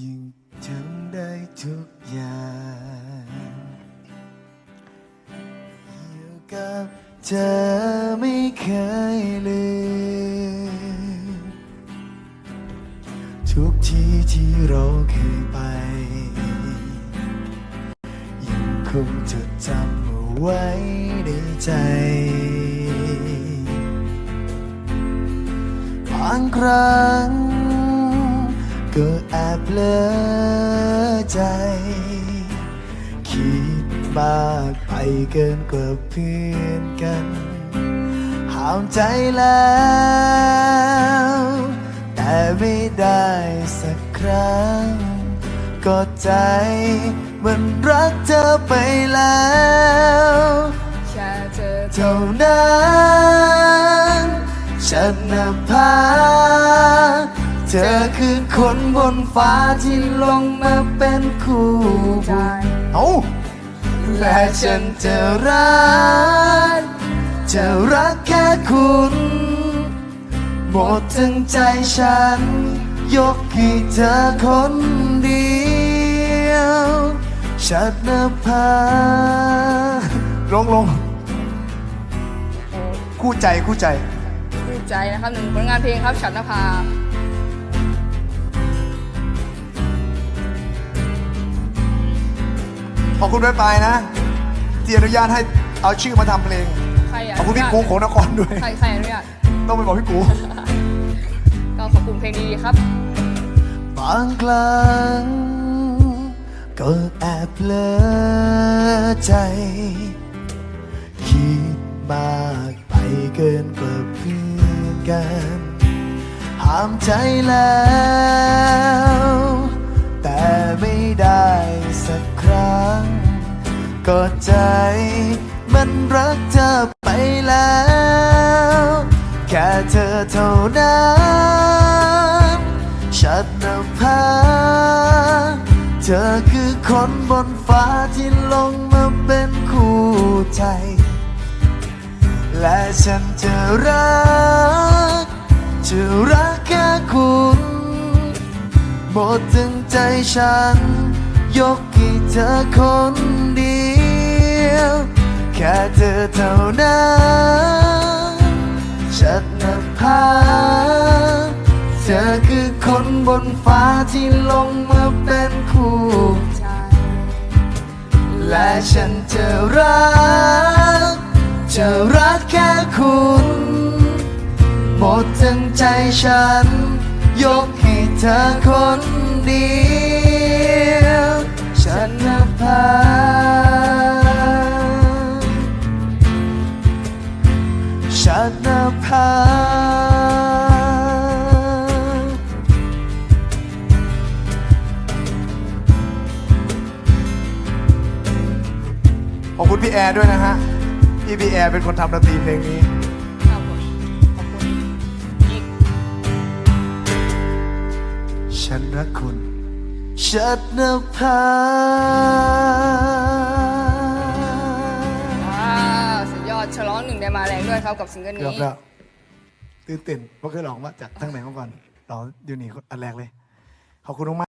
ยิ่งทำได้ทุกอย่างอยู่กับเธอไม่เคยลืมทุกที่ที่เราเคยไป ยังคงจดจำเอาไว้ในใจบางครั้ง ก็แอบเลอใจ คิดมากไปเกินกว่าเพื่อนกัน ห้ามใจแล้ว แต่ไม่ได้สักครั้ง ก็ใจมันรักเธอไปแล้วแค่เธอเท่านั้นฉันนภา เธอคือคนบนฟ้าที่ลงมาเป็นคู่ใจเอาและฉันจะรัก จะรักแค่คุณ หมดทั้งใจฉัน ยกให้เธอคนเดียวฉันนภาลงลงโอ้คู่ใจคู่ใจ ชื่นใจนะครับหนึ่งผลงานเพลงครับฉันนภา ขอบคุณไปไปนะ ที่อนุญาตให้เอาชื่อมาทำเพลง ใครอะขอบคุณพี่กูของนครด้วย ใครใครอนุญาตต้องไปบอกพี่กู ก็ขอบคุณเพลงดีๆครับบางครั้งก็แอบเพลอใจ คิดมากไปเกินกว่าเพื่อนกัน ห้ามใจแล้วันรักเธอไปแล้ว แค่เธอเท่านั้นฉันนภาเธอคือคนบนฟ้าที่ลงมาเป็นคู่ใจ และฉันจะรัก จะรักแค่คุณหมดทั้งใจฉัน ยกให้เธอคนเดียว เธอเท่านั้นฉันนภาเธอคือคนบนฟ้าที่ลงมาเป็นคู่ใจและฉันจะรัก จะรักแค่คุณหมดทั้งใจฉัน ยกให้เธอคนเดียวฉันนภา ขอบคุณพี่แอร์ด้วยนะฮะพี่พี่แอร์เป็นคนทำดนตรีเพลงนี้ ครับผมขอบคุณอีกฉันรักคุณชัดนภาว้าวสุดยอดฉลองหนึ่งได้มาแรงด้วยครับกับซิงเกิลเกือบนี้ แล้ว ตื่นเต้นเพราะเคยลองว่าจากทั้งไหนมาก่อนลองอยู่นี่อันแรกเลย ขอบคุณมากๆ